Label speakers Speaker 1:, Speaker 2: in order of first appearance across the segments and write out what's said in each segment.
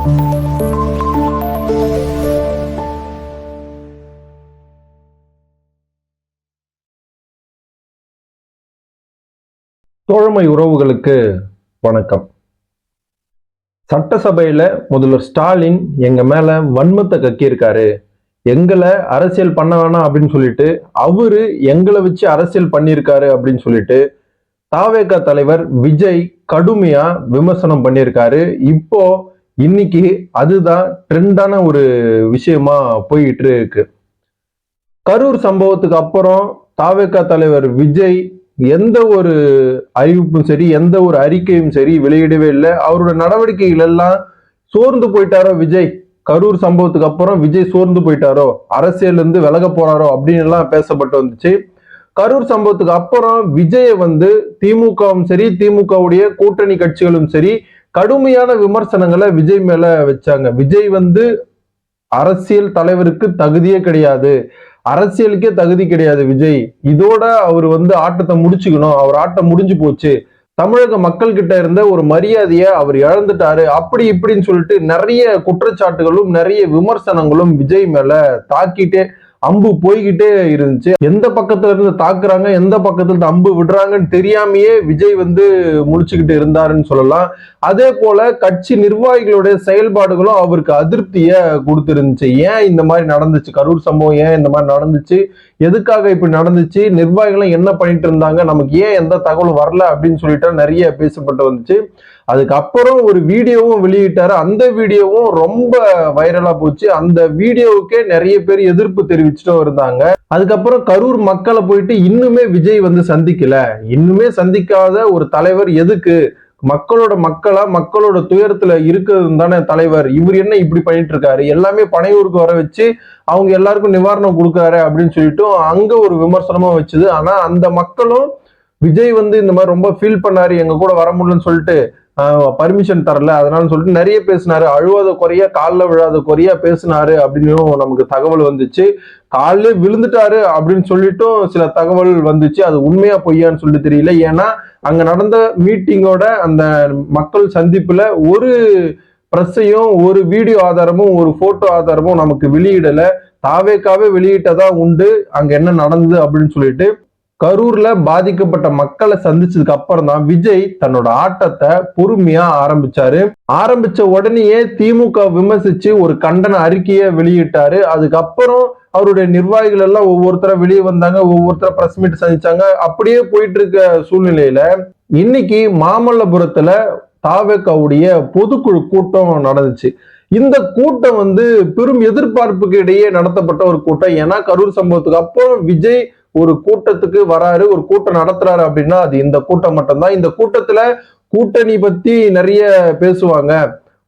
Speaker 1: தோழமை உறவுகளுக்கு வணக்கம். சட்டசபையில முதல்வர் ஸ்டாலின் எங்க மேல வன்மத்தை கக்கியிருக்காரு. எங்களை அரசியல் பண்ண வேணாம் அப்படின்னு சொல்லிட்டு அவரு எங்களை வச்சு அரசியல் பண்ணியிருக்காரு அப்படின்னு சொல்லிட்டு தாவேக தலைவர் விஜய் கடுமையா விமர்சனம் பண்ணியிருக்காரு. இப்போ இன்னைக்கு அதுதான் ட்ரெண்டான ஒரு விஷயமா போயிட்டு இருக்கு கரூர் சம்பவத்துக்கு அப்புறம் தாவேக்கா தலைவர் விஜய் எந்த ஒரு அறிவிப்பும் சரி எந்த ஒரு அறிக்கையும் சரி வெளியிடவே இல்லை. அவரோட நடவடிக்கைகள் எல்லாம் சோர்ந்து போயிட்டாரோ விஜய்? கரூர் சம்பவத்துக்கு அப்புறம் விஜய் சோர்ந்து போயிட்டாரோ? அரசியல் இருந்து விலக போறாரோ? அப்படின்னு எல்லாம் பேசப்பட்டு வந்துச்சு. கரூர் சம்பவத்துக்கு அப்புறம் விஜயை வந்து திமுகவும் சரி திமுகவுடைய கூட்டணி கட்சிகளும் சரி கடுமையான விமர்சனங்களை விஜய் மேல வச்சாங்க. விஜய் வந்து அரசியல் தலைவருக்கு தகுதியே கிடையாது. அரசியலுக்கே தகுதி கிடையாது விஜய். இதோட அவர் வந்து ஆட்டத்தை முடிச்சுக்கணும். அவர் ஆட்டம் முடிஞ்சு போச்சு. தமிழக மக்கள் கிட்ட இருந்த ஒரு மரியாதையை அவர் இழந்துட்டாரு. அப்படி இப்படின்னு சொல்லிட்டு நிறைய குற்றச்சாட்டுகளும் நிறைய விமர்சனங்களும் விஜய் மேல தாக்கிட்டே அம்பு போய்கிட்டே இருந்துச்சு. எந்த பக்கத்துல இருந்து தாக்குறாங்க எந்த பக்கத்துல இருந்து அம்பு விடுறாங்கன்னு தெரியாமையே விஜய் வந்து முடிச்சுக்கிட்டு இருந்தாருன்னு சொல்லலாம். அதே போல கட்சி நிர்வாகிகளுடைய செயல்பாடுகளும் அவருக்கு அதிருப்திய கொடுத்துருந்துச்சு. ஏன் இந்த மாதிரி நடந்துச்சு? கரூர் சம்பவம் ஏன் இந்த மாதிரி நடந்துச்சு? எதுக்காக இப்படி நடந்துச்சு? நிர்வாகிகளும் என்ன பண்ணிட்டு இருந்தாங்க? நமக்கு ஏன் எந்த தகவலும் வரல அப்படின்னு சொல்லிட்டு நிறைய பேசப்பட்டு வந்துச்சு. அதுக்கப்புறம் ஒரு வீடியோவும் வெளியிட்டாரு. அந்த வீடியோவும் ரொம்ப வைரலா போச்சு. அந்த வீடியோவுக்கே நிறைய பேர் எதிர்ப்பு தெரிவிச்சுட்டும் இருந்தாங்க. அதுக்கப்புறம் கரூர் மக்களை போயிட்டு இன்னுமே விஜய் வந்து சந்திக்கல. இன்னுமே சந்திக்காத ஒரு தலைவர் எதுக்கு? மக்களோட மக்களா? மக்களோட துயரத்துல இருக்கிறது தானே தலைவர். இவர் என்ன இப்படி பண்ணிட்டு இருக்காரு எல்லாமே பனையூருக்கு வர வச்சு அவங்க எல்லாருக்கும் நிவாரணம் கொடுக்குறாரு அப்படின்னு சொல்லிட்டு அங்க ஒரு விமர்சனமா வச்சுது. ஆனா அந்த மக்களும் விஜய் வந்து இந்த மாதிரி ரொம்ப ஃபீல் பண்ணாரு. எங்க கூட வர முடியலன்னு சொல்லிட்டு பர்மிஷன் தரல. அதனால சொல்லிட்டு நிறைய பேசினாரு. அழுவாத குறைய காலில் விழாத குறைய பேசினாரு அப்படின்னு நமக்கு தகவல் வந்துச்சு. காலிலே விழுந்துட்டாரு அப்படின்னு சொல்லிட்டும் சில தகவல் வந்துச்சு. அது உண்மையா பொய்யான்னு சொல்லி தெரியல. ஏன்னா அங்க நடந்த மீட்டிங்கோட அந்த மக்கள் சந்திப்புல ஒரு பிரஸ்ஸையும் ஒரு வீடியோ ஆதாரமும் ஒரு போட்டோ ஆதாரமும் நமக்கு வெளியிடல. தாவேக்காவே வெளியிட்டதா உண்டு. அங்க என்ன நடந்தது அப்படின்னு சொல்லிட்டு கரூர்ல பாதிக்கப்பட்ட மக்களை சந்திச்சதுக்கு அப்புறம் தான் விஜய் தன்னோட ஆட்டத்தை பொறுமையா ஆரம்பிச்சாரு. ஆரம்பிச்ச உடனேயே திமுக விமர்சிச்சு ஒரு கண்டன அறிக்கையை வெளியிட்டாரு. அதுக்கப்புறம் அவருடைய நிர்வாகிகள் எல்லாம் ஒவ்வொருத்தரா வெளியே வந்தாங்க ஒவ்வொருத்தரா பிரஸ் மீட் சந்திச்சாங்க. அப்படியே போயிட்டு இருக்க சூழ்நிலையில இன்னைக்கு மாமல்லபுரத்துல தாவேக்காவுடைய பொதுக்குழு கூட்டம் நடந்துச்சு. இந்த கூட்டம் வந்து பெரும் எதிர்பார்ப்புக்கு இடையே நடத்தப்பட்ட ஒரு கூட்டம். ஏன்னா கரூர் சம்பவத்துக்கு அப்புறம் விஜய் ஒரு கூட்டத்துக்கு வராரு ஒரு கூட்டம் நடத்துறாரு அப்படின்னா அது இந்த கூட்டம் மட்டும்தான். இந்த கூட்டத்துல கூட்டணி பத்தி நிறைய பேசுவாங்க.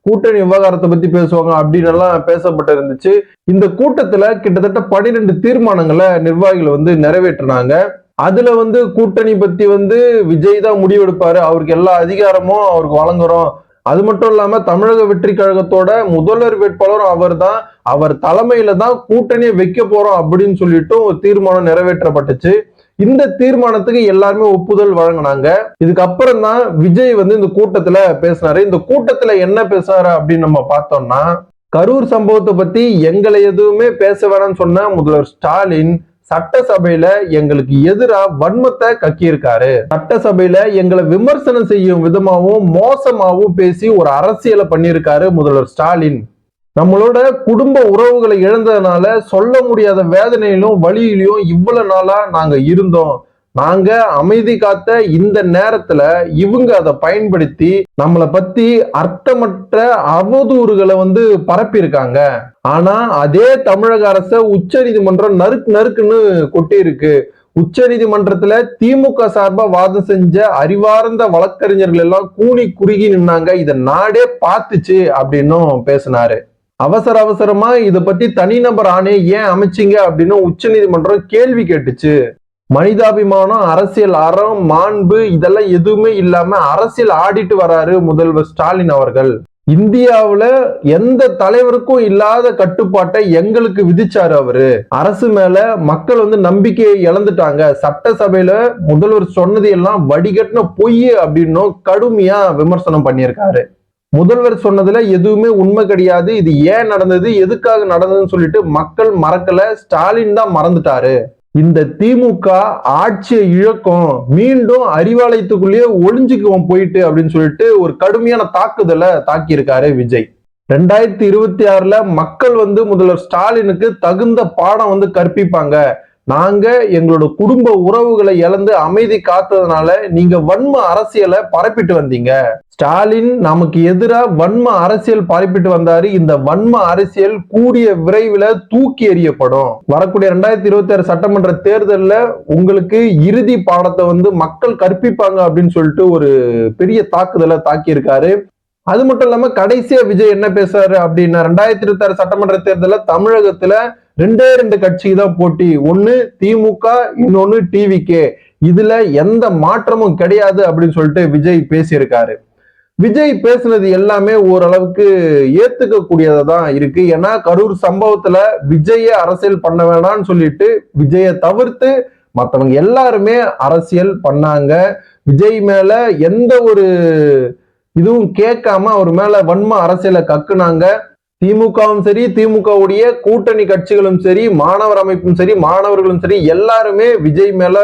Speaker 1: கூட்டணி விவகாரத்தை பத்தி பேசுவாங்க அப்படின்னு எல்லாம் பேசப்பட்டு இருந்துச்சு இந்த கூட்டத்துல கிட்டத்தட்ட பனிரெண்டு தீர்மானங்களை நிர்வாகிகள் வந்து நிறைவேற்றினாங்க. அதுல வந்து கூட்டணி பத்தி வந்து விஜய் தான் முடிவெடுப்பாரு. அவருக்கு எல்லா அதிகாரமும் அவருக்கு வழங்குறோம். அது மட்டும் இல்லாம தமிழக வெற்றி கழகத்தோட முதல்வர் வேட்பாளரும் அவர் தான் அவர் தலைமையில தான் கூட்டணியை வைக்க போறோம் அப்படின்னு சொல்லிட்டு ஒரு தீர்மானம் நிறைவேற்றப்பட்டுச்சு. இந்த தீர்மானத்துக்கு எல்லாருமே ஒப்புதல் வழங்கினாங்க. இதுக்கப்புறம் தான் விஜய் வந்து இந்த கூட்டத்துல பேசினாரு. இந்த கூட்டத்துல என்ன பேசுறாரு அப்படின்னு நம்ம பார்த்தோம்னா கரூர் சம்பவத்தை பத்தி எங்களை எதுவுமே பேச வேணாம்னு சொன்ன முதல்வர் ஸ்டாலின் சட்டசபையில எங்களுக்கு எதிரா வன்மத்தை கக்கியிருக்காரு. சட்டசபையில எங்களை விமர்சனம் செய்யும் விதமாகவும் மோசமாகவும் பேசி ஒரு அரசியலை பண்ணியிருக்காரு முதல்வர் ஸ்டாலின். நம்மளோட குடும்ப உறவுகளை இழந்ததுனால சொல்ல முடியாத வேதனையிலும் வழியிலையும் இவ்வளவு நாளா நாங்க இருந்தோம். நாங்க அமைதி காத்த இந்த நேரத்துல இவங்க அதை பயன்படுத்தி நம்மளை பத்தி அர்த்தமற்ற அவதூறுகளை வந்து பரப்பியிருக்காங்க. ஆனா அதே தமிழக அரச உச்ச நீதிமன்றம் நறுக்கு நறுக்குன்னு கொட்டியிருக்கு. உச்ச நீதிமன்றத்துல திமுக சார்பா வாதம் செஞ்ச அறிவார்ந்த வழக்கறிஞர்கள் எல்லாம் கூணி குறுகி நின்னாங்க. இதை நாடே பார்த்துச்சு அப்படின்னும் பேசினாரு. அவசர அவசரமா இதை பத்தி தனிநபர் ஆணை ஏன் அமைச்சிங்க அப்படின்னு உச்ச நீதிமன்றம் கேள்வி கேட்டுச்சு. மனிதாபிமானம் அரசியல் அறம் மாண்பு இதெல்லாம் எதுவுமே இல்லாம அரசியல் ஆடிட்டு வராரு முதல்வர் ஸ்டாலின் அவர்கள். இந்தியாவுல எந்த தலைவருக்கும் இல்லாத கட்டுப்பாட்டை எங்களுக்கு விதிச்சாரு அவரு. அரசு மேல மக்கள் வந்து நம்பிக்கையை இழந்துட்டாங்க. சட்டசபையில முதல்வர் சொன்னது எல்லாம் வடிகட்டின பொய் அப்படின்னும் கடுமையா விமர்சனம் பண்ணியிருக்காரு. முதல்வர் சொன்னதுல எதுவுமே உண்மை கிடையாது. இது ஏன் நடந்தது? எதுக்காக நடந்ததுன்னு சொல்லிட்டு மக்கள் மறக்கல. ஸ்டாலின் தான் மறந்துட்டாரு. இந்த திமுக ஆட்சியை இழக்கும். மீண்டும் அறிவாலயத்துக்குள்ளேயே ஒளிஞ்சுக்குவோம் போயிட்டு அப்படின்னு சொல்லிட்டு ஒரு கடுமையான தாக்குதலை தாக்கியிருக்காரு விஜய். ரெண்டாயிரத்தி இருபத்தி ஆறுல மக்கள் வந்து முதல்வர் ஸ்டாலினுக்கு தகுந்த பாடம் வந்து கற்பிப்பாங்க. நாங்க எங்களோட குடும்ப உறவுகளை இழந்து அமைதி காத்ததுனால நீங்க வன்ம அரசியலை பரப்பிட்டு வந்தீங்க. ஸ்டாலின் நமக்கு எதிராக வன்ம அரசியல் பரப்பிட்டு வந்தாரு. இந்த வன்ம அரசியல் கூடிய விரைவில் தூக்கி எறியப்படும். வரக்கூடிய ரெண்டாயிரத்தி இருபத்தி ஆறு சட்டமன்ற தேர்தலில் உங்களுக்கு இறுதி பாடத்தை வந்து மக்கள் கற்பிப்பாங்க அப்படின்னு சொல்லிட்டு ஒரு பெரிய தாக்குதலை தாக்கியிருக்காரு. அது மட்டும் இல்லாம கடைசியா விஜய் என்ன பேசுறாரு அப்படின்னா ரெண்டாயிரத்தி இருபத்தி ஆறு சட்டமன்ற தேர்தலில் தமிழகத்துல ரெண்டே ரெண்டு கட்சி தான் போட்டி. ஒன்னு திமுக இன்னொன்னு டிவிகே இதுல எந்த மாற்றமும் கிடையாது அப்படின்னு சொல்லிட்டு விஜய் பேசியிருக்காரு. விஜய் பேசுனது எல்லாமே ஓரளவுக்கு ஏத்துக்க கூடியதா தான் இருக்கு. ஏன்னா கரூர் சம்பவத்துல விஜய அரசியல் பண்ண வேணாம்னு சொல்லிட்டு விஜய தவிர்த்து மற்றவங்க எல்லாருமே அரசியல் பண்ணாங்க. விஜய் மேல எந்த ஒரு இதுவும் கேட்காம அவர் மேல வன்ம அரசியலை கக்குனாங்க. திமுகவும் சரி திமுகவுடைய கூட்டணி கட்சிகளும் சரி மாணவர் அமைப்பும் சரி மாணவர்களும் சரி எல்லாருமே விஜய் மேல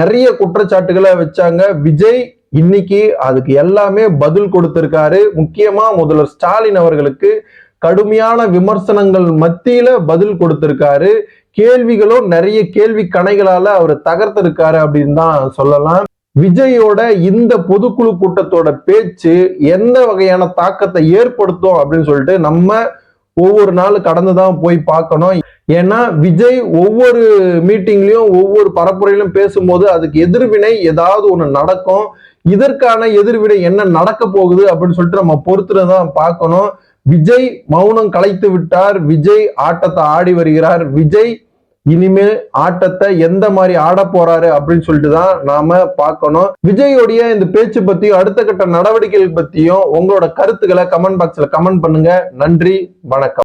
Speaker 1: நிறைய குற்றச்சாட்டுகளை வச்சாங்க. விஜய் இன்னைக்கு அதுக்கு எல்லாமே பதில் கொடுத்திருக்காரு. முக்கியமா முதல்வர் ஸ்டாலின் அவர்களுக்கு கடுமையான விமர்சனங்கள் மத்தியில பதில் கொடுத்திருக்காரு. கேள்விகளும் நிறைய கேள்வி கணைகளால அவர் தகர்த்திருக்காரு அப்படின்னு தான் சொல்லலாம். விஜயோட இந்த பொதுக்குழு கூட்டத்தோட பேச்சு எந்த வகையான தாக்கத்தை ஏற்படுத்தும் அப்படின்னு சொல்லிட்டு நம்ம ஒவ்வொரு நாள் கடந்து தான் போய் பார்க்கணும். ஏன்னா விஜய் ஒவ்வொரு மீட்டிங்லயும் ஒவ்வொரு பரப்புரையிலும் பேசும்போது அதுக்கு எதிர்வினை ஏதாவது ஒன்று நடக்கும். இதற்கான எதிர்வினை என்ன நடக்க போகுது அப்படின்னு சொல்லிட்டு நம்ம பொறுத்துட்டு தான் பார்க்கணும். விஜய் மௌனம் கலைத்து விட்டார். விஜய் ஆட்டத்தை ஆடி வருகிறார். விஜய் இனிமேல் ஆட்டத்தை எந்த மாதிரி ஆட போறாரு அப்படின்னு சொல்லிட்டு தான் நாம பார்க்கணும். விஜயோடைய இந்த பேச்சு பத்தியும் அடுத்த கட்ட நடவடிக்கைகள் பத்தியும் உங்களோட கருத்துக்களை கமெண்ட் பாக்ஸ்ல கமெண்ட் பண்ணுங்க. நன்றி வணக்கம்.